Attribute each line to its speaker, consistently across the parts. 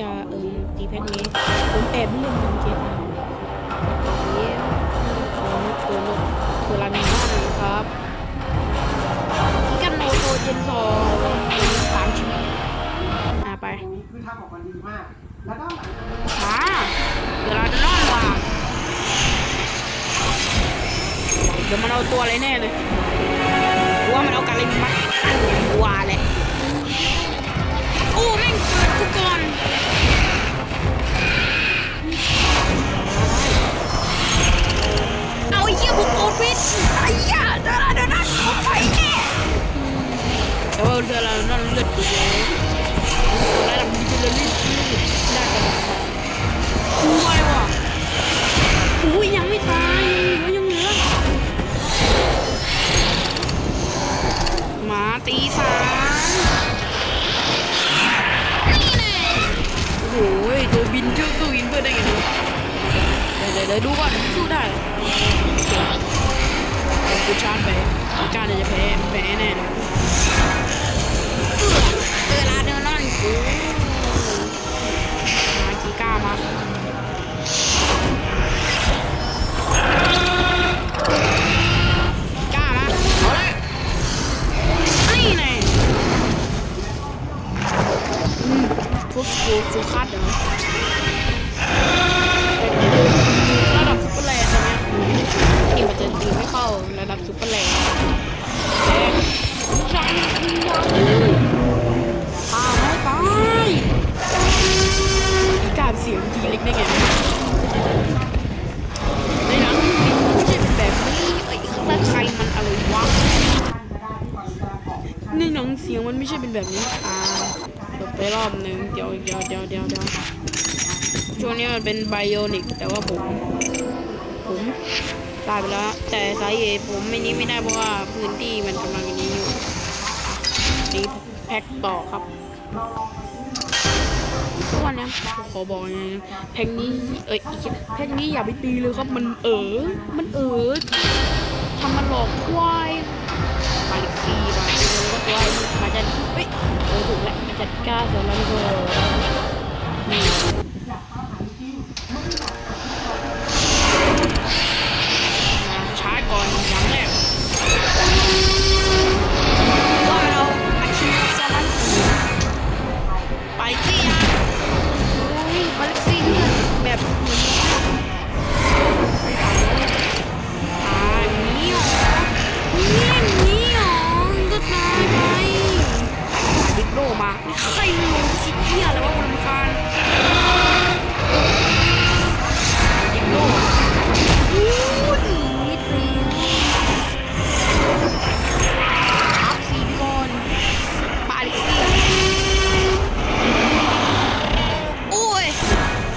Speaker 1: จะเออตีแพทนี้ผมแอบไม่เล่นกันเกมตอนนี้ตัวนกตัวนกตัวลามิน่าครับที่กันโนโตเจนสองเป็นสามชิ้นอะไป
Speaker 2: คือทำออกมาดีมากแล้วก็หลังจากนั้น
Speaker 1: มาเวลาจะนอนว่ะเดี๋ยวมันเอาตัวอะไรแน่เลยว่ามันเอากันอะไรมากูว่าแหละโอ้แม่งเปิดกูก่อน ดี๋ยวเดี๋ยวดูก่อนสู้ได้กูชาร์จไปการจะแพ้แพ้แน่เลย ในหนังเสียงมันไม่ใช่เป็นแบบนี้อ่าไปรอบหนึ่งเดี๋ยวเดี๋ยวเดี๋ยวเดี๋ยวเดี๋ยวช่วงนี้มันเป็นไบโอนิกแต่ว่าผมผมตายไปแล้ว แต่สาเหตุผมไม่นี้ไม่ได้เพราะว่าพื้นที่มันกำลังนี้อยู่นี่แพ็คต่อครับทุกวันนี้ขอบอกไงนะแพ็คนี้เอ้ยอีกแพ็คนี้อย่าไปตีเลยครับมันเออมันเออทำมันหลอกควายไปฟรีไปเลยก็ ตัวมันจะเฮ้ยถูกแล้วมันจัดกล้าส่วนแล้วก็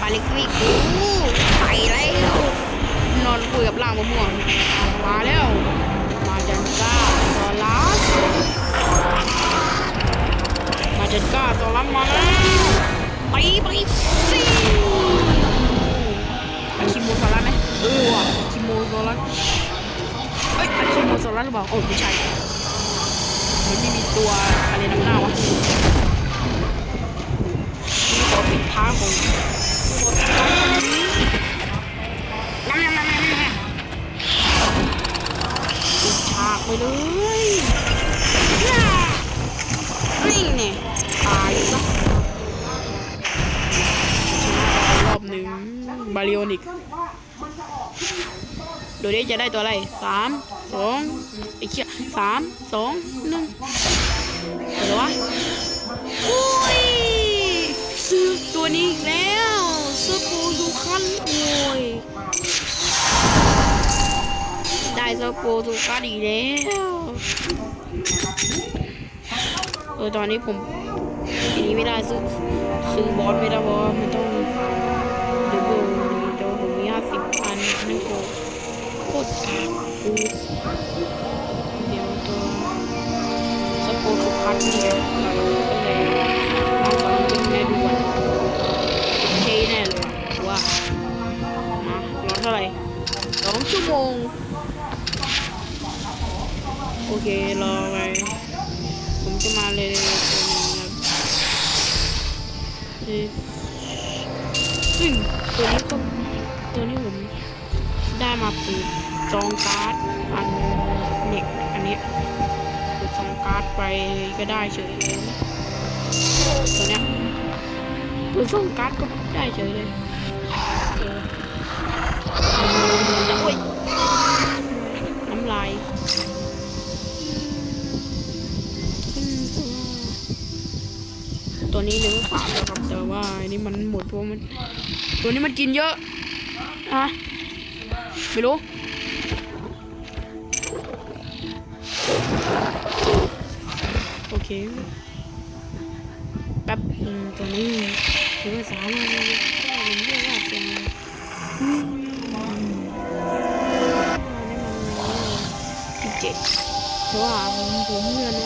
Speaker 1: ปาลิกซี่กูไปแล้วนอนคุยกับล่างมะม่วงมาแล้ว มาจันก้าซอลัสมาจันก้าซอลัสมาแล้วไปไปสิอาคิโมซอลัสไหมเออว่ะคิโมซอลัสเอ้ยอาคิโมซอลัสหรือเปล่าโอ้ไม่ใช่ ไปเลยน่านี่เนี่ยตายซะรอบหนึ่งบาริโอนิกโดูดิจะได้ตัวอะไรสามสองไอ้เชี่ยสามสองหนึ่งอะไรวะโอ้ยตัวนี้แล้ว ได้ซื้อปูดูคันอีแล้วเออตอนนี้ผมทีนี้ไม่ได้ซื้อซื้อบอสไม่ได้เพราะว่ต้องดูเบลเดี๋ยวผมมีห้าสิบพันนึงโกโคตรกากกูเดี๋ยวตัวสปูสุพันเนี่ยเราก็เลยมาสอนเป็นแม่ด่วนเท่แน่เลยว่ามารอเท่าไหร่สองชั่วโมง โอเค รอไปผมจะมาเลยตัวนี้ครับซึ่งตัวนี้ก็ตัวนี้ผมได้มาปืนซองการ์ดอันเน็กอันนี้ยปืนซองการ์ดไปก็ได้เฉยเลยตัวเนี้ยปืนซองการ์ดก็ได้เฉยเลยเออโอ้ย ตัวนี้เหลือสามแล้วครับ แต่ว่าอันนี้มันหมดเพราะมัน ตัวนี้มันกินเยอะอะไม่รู้โอเคแป๊บหนึงตัวนี้ถือว่าสามารถก็ผมเรียกว่าเป็นอืมอันนี้มันสิบเจ็ดเพราะว่าผมผมเลื่อน